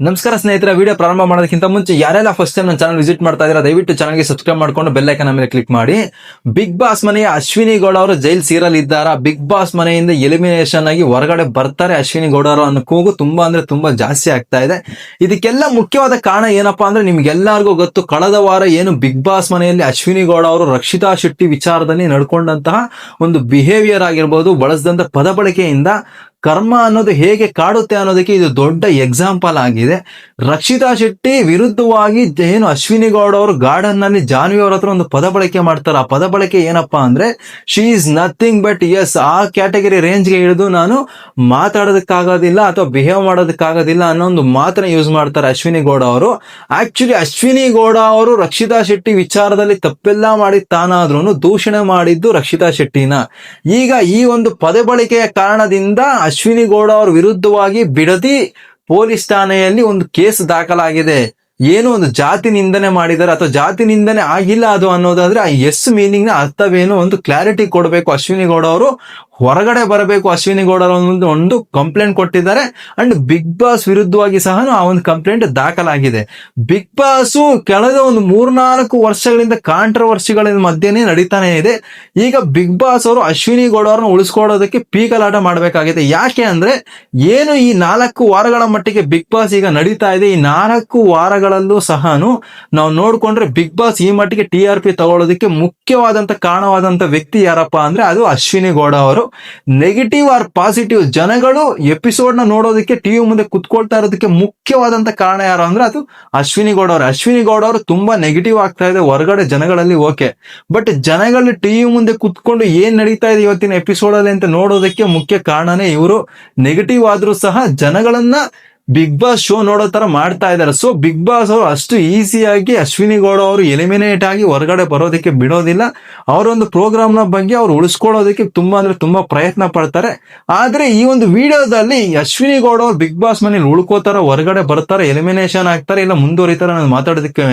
ನಮಸ್ಕಾರ ಸ್ನೇಹಿತರ ವಿಡಿಯೋ ಪ್ರಾರಂಭ ಮಾಡೋದಕ್ಕಿಂತ ಮುಂಚೆ ಯಾರೆಲ್ಲ ಫಸ್ಟ್ ಟೈಮ್ ನನ್ನ ಚಾನಲ್ ವಿಸಿಟ್ ಮಾಡ್ತಾ ಇದ್ರೆ ದಯವಿಟ್ಟು ಚಾನಲ್ಗೆ ಸಬ್ಸ್ಕ್ರೈಬ್ ಮಾಡ್ಕೊಂಡು ಬೆಲ್ ಐಕನ್ ಮೇಲೆ ಕ್ಲಿಕ್ ಮಾಡಿ. ಬಿಗ್ ಬಾಸ್ ಮನೆಯ ಅಶ್ವಿನಿ ಗೌಡ ಅವರು ಜೈಲ್ ಸೀರಲ್ ಇದ್ದಾರಾ? ಬಿಗ್ ಬಾಸ್ ಮನೆಯಿಂದ ಎಲಿಮಿನೇಷನ್ ಆಗಿ ಹೊರಗಡೆ ಬರ್ತಾರೆ ಅಶ್ವಿನಿ ಗೌಡ ಅವರು ಅನ್ನೋ ಕೂಗು ತುಂಬಾ ಅಂದ್ರೆ ತುಂಬಾ ಜಾಸ್ತಿ ಆಗ್ತಾ ಇದೆ. ಇದಕ್ಕೆಲ್ಲ ಮುಖ್ಯವಾದ ಕಾರಣ ಏನಪ್ಪಾ ಅಂದ್ರೆ ನಿಮ್ಗೆಲ್ಲರಿಗೂ ಗೊತ್ತು, ಕಳೆದ ವಾರ ಏನು ಬಿಗ್ ಬಾಸ್ ಮನೆಯಲ್ಲಿ ಅಶ್ವಿನಿ ಗೌಡ ಅವರು ರಕ್ಷಿತಾ ಶೆಟ್ಟಿ ವಿಚಾರದಲ್ಲಿ ನಡ್ಕೊಂಡಂತಹ ಒಂದು ಬಿಹೇವಿಯರ್ ಆಗಿರ್ಬೋದು, ಬಳಸದಂತ ಪದ ಬಳಕೆಯಿಂದ ಕರ್ಮ ಅನ್ನೋದು ಹೇಗೆ ಕಾಡುತ್ತೆ ಅನ್ನೋದಕ್ಕೆ ಇದು ದೊಡ್ಡ ಎಕ್ಸಾಂಪಲ್ ಆಗಿದೆ. ರಕ್ಷಿತಾ ಶೆಟ್ಟಿ ವಿರುದ್ಧವಾಗಿ ಏನು ಅಶ್ವಿನಿ ಗೌಡ ಅವರು ಗಾರ್ಡನ್ನಲ್ಲಿ ಜಾನ್ವಿ ಅವ್ರ ಹತ್ರ ಒಂದು ಪದ ಬಳಕೆ ಮಾಡ್ತಾರೆ. ಆ ಪದ ಬಳಕೆ ಏನಪ್ಪಾ ಅಂದ್ರೆ she is nothing but S ಆ ಕ್ಯಾಟಗರಿ ರೇಂಜ್ಗೆ ಹಿಡಿದು ನಾನು ಮಾತಾಡೋದಕ್ಕಾಗೋದಿಲ್ಲ ಅಥವಾ ಬಿಹೇವ್ ಮಾಡೋದಕ್ಕಾಗೋದಿಲ್ಲ ಅನ್ನೋ ಒಂದು ಮಾತನ್ನ ಯೂಸ್ ಮಾಡ್ತಾರೆ ಅಶ್ವಿನಿ ಗೌಡ ಅವರು. ಆಕ್ಚುಲಿ ಅಶ್ವಿನಿ ಗೌಡ ಅವರು ರಕ್ಷಿತಾ ಶೆಟ್ಟಿ ವಿಚಾರದಲ್ಲಿ ತಪ್ಪೆಲ್ಲ ಮಾಡಿ ತಾನಾದ್ರೂ ದೂಷಣೆ ಮಾಡಿದ್ದು ರಕ್ಷಿತಾ ಶೆಟ್ಟಿನ. ಈಗ ಈ ಒಂದು ಪದ ಬಳಕೆಯ ಕಾರಣದಿಂದ ಅಶ್ವಿನಿ ಗೌಡ ಅವ್ರ ವಿರುದ್ಧವಾಗಿ ಬಿಡದಿ ಪೊಲೀಸ್ ಠಾಣೆಯಲ್ಲಿ ಒಂದು ಕೇಸ್ ದಾಖಲಾಗಿದೆ. ಏನು ಒಂದು ಜಾತಿ ನಿಂದನೆ ಮಾಡಿದ್ದಾರೆ ಅಥವಾ ಜಾತಿ ನಿಂದನೆ ಆಗಿಲ್ಲ ಅದು ಅನ್ನೋದಾದ್ರೆ ಆ ಎಸ್ ಮೀನಿಂಗ್ನ ಅರ್ಥವೇನು ಒಂದು ಕ್ಲಾರಿಟಿ ಕೊಡಬೇಕು ಅಶ್ವಿನಿ ಗೌಡ ಅವರು. ಹೊರಗಡೆ ಬರಬೇಕು ಅಶ್ವಿನಿ ಗೌಡ ಅವರು ಒಂದು ಕಂಪ್ಲೇಂಟ್ ಕೊಟ್ಟಿದ್ದಾರೆ. ಅಂಡ್ ಬಿಗ್ ಬಾಸ್ ವಿರುದ್ಧವಾಗಿ ಸಹ ಆ ಒಂದು ಕಂಪ್ಲೇಂಟ್ ದಾಖಲಾಗಿದೆ. ಬಿಗ್ ಬಾಸ್ ಕಳೆದ ಒಂದು ಮೂರ್ನಾಲ್ಕು ವರ್ಷಗಳಿಂದ ಕಾಂಟ್ರವರ್ಸಿಗಳ ಮಧ್ಯೆನೇ ನಡೀತಾನೆ ಇದೆ. ಈಗ ಬಿಗ್ ಬಾಸ್ ಅವರು ಅಶ್ವಿನಿ ಗೌಡ ಅವ್ರನ್ನ ಉಳಿಸ್ಕೊಳ್ಳೋದಕ್ಕೆ ಪೀಕಲಾಟ ಮಾಡಬೇಕಾಗಿದೆ. ಯಾಕೆ ಅಂದ್ರೆ ಏನು ಈ ನಾಲ್ಕು ವಾರಗಳ ಮಟ್ಟಿಗೆ ಬಿಗ್ ಬಾಸ್ ಈಗ ನಡೀತಾ ಇದೆ. ಈ ನಾಲ್ಕು ವಾರಗಳಲ್ಲೂ ಸಹ ನಾವು ನೋಡ್ಕೊಂಡ್ರೆ ಬಿಗ್ ಬಾಸ್ ಈ ಮಟ್ಟಿಗೆ ಟಿ ಆರ್ ಪಿ ತಗೊಳ್ಳೋದಕ್ಕೆ ಮುಖ್ಯವಾದಂತ ಕಾರಣವಾದಂತ ವ್ಯಕ್ತಿ ಯಾರಪ್ಪ ಅಂದ್ರೆ ಅದು ಅಶ್ವಿನಿ ಗೌಡ ಅವರು. ನೆಗೆಟಿವ್ ಆರ್ ಪಾಸಿಟಿವ್ ಜನಗಳು ಎಪಿಸೋಡ್ನ ನೋಡೋದಕ್ಕೆ ಟಿವಿ ಮುಂದೆ ಕುತ್ಕೊಳ್ತಾ ಇರೋದಕ್ಕೆ ಮುಖ್ಯವಾದಂತ ಕಾರಣ ಯಾರು ಅಂದ್ರೆ ಅದು ಅಶ್ವಿನಿ ಗೌಡ ಅವರು. ಅಶ್ವಿನಿ ಗೌಡ ಅವರು ತುಂಬಾ ನೆಗೆಟಿವ್ ಆಗ್ತಾ ಇದೆ, ಹೊರಗಡೆ ಜನಗಳಲ್ಲಿ ಓಕೆ. ಬಟ್ ಜನಗಳು ಟಿವಿ ಮುಂದೆ ಕುತ್ಕೊಂಡು ಏನ್ ನಡೀತಾ ಇದೆ ಇವತ್ತಿನ ಎಪಿಸೋಡ್ ಅಲ್ಲಿ ಅಂತ ನೋಡೋದಕ್ಕೆ ಮುಖ್ಯ ಕಾರಣನೇ ಇವರು. ನೆಗೆಟಿವ್ ಆದ್ರೂ ಸಹ ಜನಗಳನ್ನ ಬಿಗ್ ಬಾಸ್ ಶೋ ನೋಡೋ ತರ ಮಾಡ್ತಾ ಇದ್ದಾರೆ. ಸೊ ಬಿಗ್ ಬಾಸ್ ಅವರು ಅಷ್ಟು ಈಸಿಯಾಗಿ ಅಶ್ವಿನಿ ಗೌಡ ಅವರು ಎಲಿಮಿನೇಟ್ ಆಗಿ ಹೊರಗಡೆ ಬರೋದಕ್ಕೆ ಬಿಡೋದಿಲ್ಲ. ಅವರೊಂದು ಪ್ರೋಗ್ರಾಮ್ನ ಬಗ್ಗೆ ಅವ್ರು ಉಳಿಸ್ಕೊಳ್ಳೋದಕ್ಕೆ ತುಂಬಾ ಅಂದ್ರೆ ತುಂಬಾ ಪ್ರಯತ್ನ ಪಡ್ತಾರೆ. ಆದ್ರೆ ಈ ಒಂದು ವಿಡಿಯೋದಲ್ಲಿ ಅಶ್ವಿನಿ ಗೌಡ ಅವರು ಬಿಗ್ ಬಾಸ್ ಮನೇಲಿ ಉಳ್ಕೋತಾರ, ಹೊರಗಡೆ ಬರ್ತಾರೆ ಎಲಿಮಿನೇಷನ್ ಆಗ್ತಾರೆ, ಇಲ್ಲ ಮುಂದುವರಿತಾರೆ ಅನ್ನೋದು ಮಾತಾಡೋದಕ್ಕೆ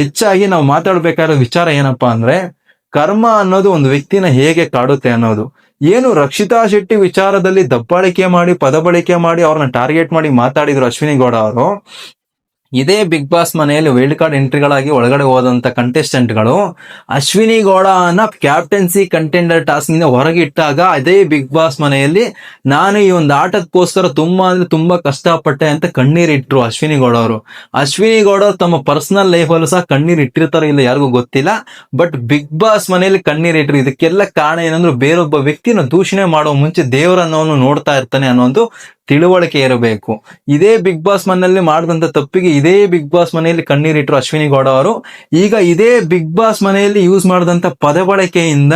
ಹೆಚ್ಚಾಗಿ ನಾವು ಮಾತಾಡ್ಬೇಕಾಗಿರೋ ವಿಚಾರ ಏನಪ್ಪಾ ಅಂದ್ರೆ ಕರ್ಮ ಅನ್ನೋದು ಒಂದು ವ್ಯಕ್ತಿನ ಹೇಗೆ ಕಾಡುತ್ತೆ ಅನ್ನೋದು. ಏನು ರಕ್ಷಿತಾ ಶೆಟ್ಟಿ ವಿಚಾರದಲ್ಲಿ ದಬ್ಬಾಳಿಕೆ ಮಾಡಿ, ಪದಬಳಿಕೆ ಮಾಡಿ ಅವ್ರನ್ನ ಟಾರ್ಗೆಟ್ ಮಾಡಿ ಮಾತಾಡಿದ್ರು ಅಶ್ವಿನಿ ಗೌಡ ಅವರು ಇದೇ ಬಿಗ್ ಬಾಸ್ ಮನೆಯಲ್ಲಿ ವೈಲ್ಡ್ ಕಾರ್ಡ್ ಎಂಟ್ರಿಗಳಾಗಿ ಒಳಗಡೆ ಹೋದಂತ ಕಂಟೆಸ್ಟೆಂಟ್ಗಳು ಅಶ್ವಿನಿ ಗೌಡನ ಕ್ಯಾಪ್ಟನ್ಸಿ ಕಂಟೆಂಡರ್ ಟಾಸ್ಕ್ನಿಂದ ಹೊರಗಿಟ್ಟಾಗ ಅದೇ ಬಿಗ್ ಬಾಸ್ ಮನೆಯಲ್ಲಿ ನಾನು ಈ ಒಂದು ಆಟಕ್ಕೋಸ್ಕರ ತುಂಬಾ ಅಂದ್ರೆ ತುಂಬಾ ಕಷ್ಟಪಟ್ಟೆ ಅಂತ ಕಣ್ಣೀರಿಟ್ರು ಅಶ್ವಿನಿ ಗೌಡ ಅವರು. ಅಶ್ವಿನಿ ಗೌಡ ತಮ್ಮ ಪರ್ಸನಲ್ ಲೈಫ್ ಅಲ್ಲೂ ಸಹ ಕಣ್ಣೀರ್ ಇಟ್ಟಿರ್ತಾರೋ ಇಲ್ಲ ಯಾರಿಗೂ ಗೊತ್ತಿಲ್ಲ. ಬಟ್ ಬಿಗ್ ಬಾಸ್ ಮನೆಯಲ್ಲಿ ಕಣ್ಣೀರ್ ಇಟ್ರು ಇದಕ್ಕೆಲ್ಲ ಕಾರಣ ಏನಂದ್ರೆ ಬೇರೊಬ್ಬ ವ್ಯಕ್ತಿನ ದೂಷಣೆ ಮಾಡೋ ಮುಂಚೆ ದೇವರನ್ನವನು ನೋಡ್ತಾ ಇರ್ತಾನೆ ಅನ್ನೋ ಒಂದು ತಿಳುವಳಿಕೆ ಇರಬೇಕು ಇದೇ ಬಿಗ್ ಬಾಸ್ ಮನೆಯಲ್ಲಿ ಮಾಡಿದಂತ ತಪ್ಪಿಗೆ ಇದೇ ಬಿಗ್ ಬಾಸ್ ಮನೆಯಲ್ಲಿ ಕಣ್ಣೀರಿಟ್ಟರು ಅಶ್ವಿನಿ ಗೌಡ ಅವರು. ಈಗ ಇದೇ ಬಿಗ್ ಬಾಸ್ ಮನೆಯಲ್ಲಿ ಯೂಸ್ ಮಾಡಿದಂತ ಪದ ಬಳಕೆಯಿಂದ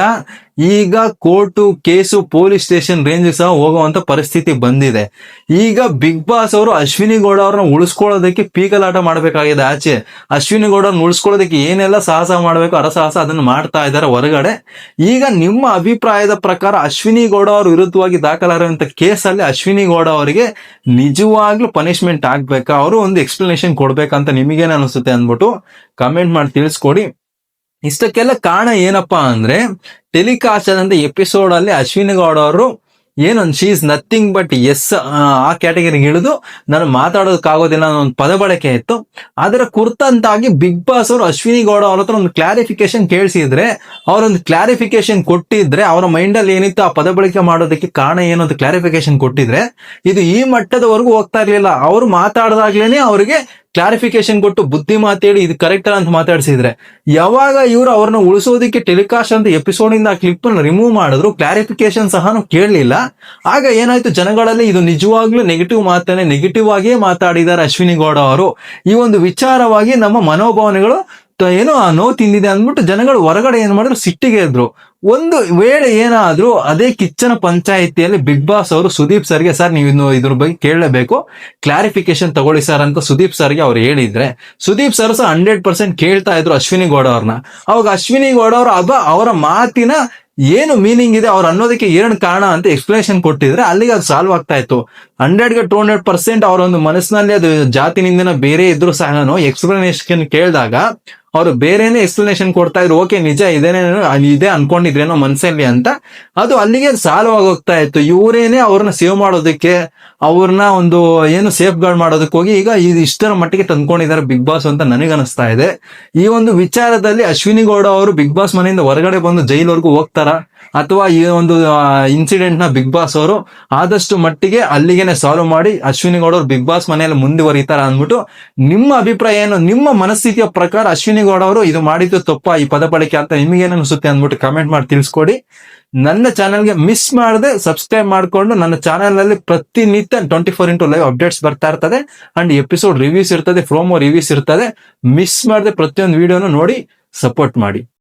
ಈಗ court case police station range ಸಹ ಹೋಗುವಂತ ಪರಿಸ್ಥಿತಿ ಬಂದಿದೆ. ಈಗ ಬಿಗ್ ಬಾಸ್ ಅವರು ಅಶ್ವಿನಿ ಗೌಡ ಅವ್ರನ್ನ ಉಳಿಸ್ಕೊಳ್ಳೋದಕ್ಕೆ ಪೀಕಲಾಟ ಮಾಡಬೇಕಾಗಿದೆ. ಆಚೆ ಅಶ್ವಿನಿ ಗೌಡ ಉಳಿಸ್ಕೊಳ್ಳೋದಕ್ಕೆ ಏನೆಲ್ಲ ಸಾಹಸ ಮಾಡಬೇಕು, ಅರಸಾಹಸ ಅದನ್ನು ಮಾಡ್ತಾ ಇದ್ದಾರೆ ಹೊರಗಡೆ. ಈಗ ನಿಮ್ಮ ಅಭಿಪ್ರಾಯದ ಪ್ರಕಾರ ಅಶ್ವಿನಿ ಗೌಡ ಅವ್ರ ವಿರುದ್ಧವಾಗಿ ದಾಖಲಾಗಿರುವಂತ ಕೇಸಲ್ಲಿ ಅಶ್ವಿನಿ ಗೌಡ ಅವರಿಗೆ ನಿಜವಾಗ್ಲೂ ಪನಿಷ್ಮೆಂಟ್ ಆಗ್ಬೇಕಾ? ಅವರು ಒಂದು ಎಕ್ಸ್ಪ್ಲನೇಷನ್ ಕೊಡ್ಬೇಕಂತ ನಿಮಗೇನು ಅನಿಸುತ್ತೆ ಅಂದ್ಬಿಟ್ಟು ಕಮೆಂಟ್ ಮಾಡಿ ತಿಳಿಸ್ಕೊಡಿ. ಇಷ್ಟಕ್ಕೆಲ್ಲ ಕಾರಣ ಏನಪ್ಪಾ ಅಂದ್ರೆ ಟೆಲಿಕಾಸ್ಟ್ ಎಪಿಸೋಡ್ ಅಲ್ಲಿ ಅಶ್ವಿನಿ ಗೌಡ ಅವರು ಏನೊಂದು she is nothing but S ಆ ಕ್ಯಾಟಗರಿಗೆ ಇಳಿದು ನಾನು ಮಾತಾಡೋದಕ್ಕಾಗೋದಿಲ್ಲ ಅನ್ನೋ ಒಂದು ಪದ ಬಳಕೆ ಇತ್ತು. ಅದರ ಕುರಿತಂತಾಗಿ ಬಿಗ್ ಬಾಸ್ ಅವರು ಅಶ್ವಿನಿ ಗೌಡ ಅವ್ರ ಹತ್ರ ಒಂದು ಕ್ಲಾರಿಫಿಕೇಶನ್ ಕೇಳಿಸಿದ್ರೆ, ಅವರೊಂದು ಕ್ಲಾರಿಫಿಕೇಶನ್ ಕೊಟ್ಟಿದ್ರೆ, ಅವರ ಮೈಂಡ್ ಅಲ್ಲಿ ಏನಿತ್ತು ಆ ಪದ ಬಳಕೆ ಮಾಡೋದಕ್ಕೆ ಕಾರಣ ಏನು ಅಂತ ಕ್ಲಾರಿಫಿಕೇಶನ್ ಕೊಟ್ಟಿದ್ರೆ, ಇದು ಈ ಮಟ್ಟದವರೆಗೂ ಹೋಗ್ತಾ ಇರ್ಲಿಲ್ಲ. ಅವರು ಮಾತಾಡಿದಾಗ್ಲೇನೆ ಅವರಿಗೆ ಕ್ಲಾರಿಫಿಕೇಶನ್ ಕೊಟ್ಟು ಬುದ್ಧಿ ಮಾತೇಳಿ ಇದು ಕರೆಕ್ಟ್ ಅಂತ ಮಾತಾಡಿಸಿದ್ರೆ. ಯಾವಾಗ ಇವರು ಅವ್ರನ್ನ ಉಳಿಸೋದಿಕ್ಕೆ ಟೆಲಿಕಾಸ್ಟ್ ಅಂತ ಎಪಿಸೋಡ್ ಇಂದ ಕ್ಲಿಪ್ ಅನ್ನು ರಿಮೂವ್ ಮಾಡಿದ್ರು ಕ್ಲಾರಿಫಿಕೇಶನ್ ಸಹ ಕೇಳಲಿಲ್ಲ. ಆಗ ಏನಾಯ್ತು? ಜನಗಳಲ್ಲಿ ಇದು ನಿಜವಾಗ್ಲೂ ನೆಗೆಟಿವ್ ಮಾತನ್ನೇ ನೆಗೆಟಿವ್ ಆಗಿಯೇ ಮಾತಾಡಿದ್ದಾರೆ ಅಶ್ವಿನಿ ಗೌಡ ಅವರು. ಈ ಒಂದು ವಿಚಾರವಾಗಿ ನಮ್ಮ ಮನೋಭಾವನೆಗಳು ಏನೋ ಆ ನೋವು ತಿಂದಿದೆ ಅಂದ್ಬಿಟ್ಟು ಜನಗಳು ಹೊರಗಡೆ ಏನ್ ಮಾಡಿದ್ರು ಸಿಟ್ಟಿಗೆ ಇದ್ರು ಒಂದು ವೇಳೆ ಏನಾದ್ರೂ ಅದೇ ಕಿಚ್ಚನ ಪಂಚಾಯಿತಿಯಲ್ಲಿ ಬಿಗ್ ಬಾಸ್ ಅವರು ಸುದೀಪ್ ಸರ್ಗೆ, ಸರ್, ನೀವು ಇನ್ನು ಇದ್ರ ಬಗ್ಗೆ ಕೇಳಲೇಬೇಕು. ಕ್ಲಾರಿಫಿಕೇಶನ್ ತಗೊಳ್ಳಿ ಸರ್ ಅಂತ ಸುದೀಪ್ ಸರ್ಗೆ ಅವ್ರು ಹೇಳಿದ್ರೆ, ಸುದೀಪ್ ಸರ್ ಸಹ ಹಂಡ್ರೆಡ್ ಪರ್ಸೆಂಟ್ ಕೇಳ್ತಾ ಇದ್ರು ಅಶ್ವಿನಿ ಗೌಡ ಅವ್ರನ್ನ ಅವಾಗ ಅಶ್ವಿನಿ ಗೌಡ ಅವರು ಅಬ್ಬ ಅವರ ಮಾತಿನ ಏನು ಮೀನಿಂಗ್ ಇದೆ ಅವ್ರು ಅನ್ನೋದಕ್ಕೆ ಏನ್ ಕಾರಣ ಅಂತ ಎಕ್ಸ್ಪ್ಲನೇಷನ್ ಕೊಟ್ಟಿದ್ರೆ ಅಲ್ಲಿಗೆ ಅದು ಸಾಲ್ವ್ ಆಗ್ತಾ ಇತ್ತು. ಹಂಡ್ರೆಡ್ಗೆ ಟೂ ಹಂಡ್ರೆಡ್ ಪರ್ಸೆಂಟ್ ಅವರ ಒಂದು ಮನಸ್ಸಿನಲ್ಲಿ ಅದು ಜಾತಿ ನಿಂದನ ಬೇರೆ ಇದ್ರು ಸಹ ಎಕ್ಸ್ಪ್ಲನೇಷನ್ ಕೇಳಿದಾಗ ಅವರು ಬೇರೆನೇ ಎಕ್ಸ್ಪ್ಲನೇಷನ್ ಕೊಡ್ತಾ ಇದ್ರು, ಓಕೆ, ನಿಜ ಇದೇನೇನೋ ಇದೇ ಅನ್ಕೊಂಡಿದ್ರೇನೋ ಮನ್ಸಲ್ಲಿ ಅಂತ. ಅದು ಅಲ್ಲಿಗೆ ಸಾಲ್ವ್ ಹೋಗ್ತಾ ಇತ್ತು. ಇವರೇನೆ ಅವ್ರನ್ನ ಸೇವ್ ಮಾಡೋದಕ್ಕೆ, ಅವ್ರನ್ನ ಒಂದು ಏನು ಸೇಫ್ ಗಾರ್ಡ್ ಮಾಡೋದಕ್ಕೆ ಹೋಗಿ ಈಗ ಇದು ಇಷ್ಟರ ಮಟ್ಟಿಗೆ ತಂದ್ಕೊಂಡಿದ್ದಾರೆ ಬಿಗ್ ಬಾಸ್ ಅಂತ ನನಗನ್ನಿಸ್ತಾ ಇದೆ. ಈ ಒಂದು ವಿಚಾರದಲ್ಲಿ ಅಶ್ವಿನಿ ಗೌಡ ಅವರು ಬಿಗ್ ಬಾಸ್ ಮನೆಯಿಂದ ಹೊರಗಡೆ ಬಂದು ಜೈಲ್ವರೆಗೂ ಹೋಗ್ತಾರ? ಅಥವಾ ಈ ಒಂದು ಇನ್ಸಿಡೆಂಟ್ನ ಬಿಗ್ ಬಾಸ್ ಅವರು ಆದಷ್ಟು ಮಟ್ಟಿಗೆ ಅಲ್ಲಿಗೆನೆ ಸಾಲ್ವ್ ಮಾಡಿ ಅಶ್ವಿನಿ ಗೌಡ ಅವರು ಬಿಗ್ ಬಾಸ್ ಮನೆಯಲ್ಲಿ ಮುಂದುವರಿತಾರ ಅಂದ್ಬಿಟ್ಟು ನಿಮ್ಮ ಅಭಿಪ್ರಾಯ ಏನು, ನಿಮ್ಮ ಮನಸ್ಥಿತಿಯ ಪ್ರಕಾರ ಅಶ್ವಿನಿ ಗೌಡ ಅವರು ಇದು ಮಾಡಿದ್ದು ತಪ್ಪ, ಈ ಪದ ಬಳಕೆ ಅಂತ ನಿಮಗೇನು ಅನಿಸುತ್ತೆ ಅಂದ್ಬಿಟ್ಟು ಕಮೆಂಟ್ ಮಾಡಿ ತಿಳಿಸ್ಕೊಡಿ. ನನ್ನ ಚಾನಲ್ಗೆ ಮಿಸ್ ಮಾಡದೆ ಸಬ್ಸ್ಕ್ರೈಬ್ ಮಾಡ್ಕೊಂಡು ನನ್ನ ಚಾನೆಲ್ನಲ್ಲಿ ಪ್ರತಿನಿತ್ಯ twenty four into live updates ಬರ್ತಾ ಇರ್ತದೆ ಅಂಡ್ ಎಪಿಸೋಡ್ ರಿವ್ಯೂಸ್ ಇರ್ತದೆ ಪ್ರೋಮೋ ರಿವ್ಯೂಸ್ ಇರ್ತದೆ. ಮಿಸ್ ಮಾಡದೆ ಪ್ರತಿಯೊಂದು ವಿಡಿಯೋನು ನೋಡಿ ಸಪೋರ್ಟ್ ಮಾಡಿ.